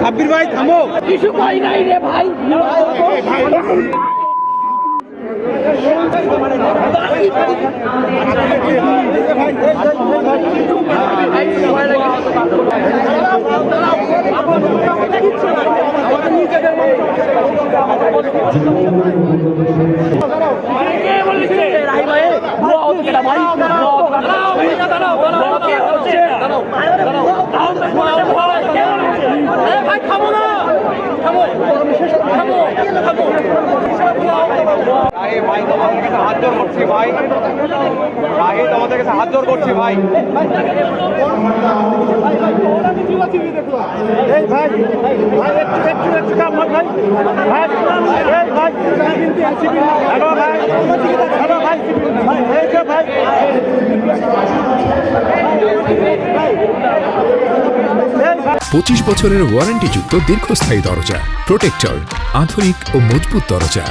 সাব্বির ভাই থামো কিছু কই নাই রে ভাই কে বলেছে রাই ভাই ভাই তোমাদের কাছে হাত জোর করছি ভাই ভাই হাত জোর করছি ভাই এই ভাই ভাই একটু একটু একটু কাম ভাই ভাই ভাই এই পঁচিশ বছরের ওয়ারেন্টি যুক্ত দীর্ঘস্থায়ী দরজা প্রোটেক্টর আধুনিক ও মজবুত দরজা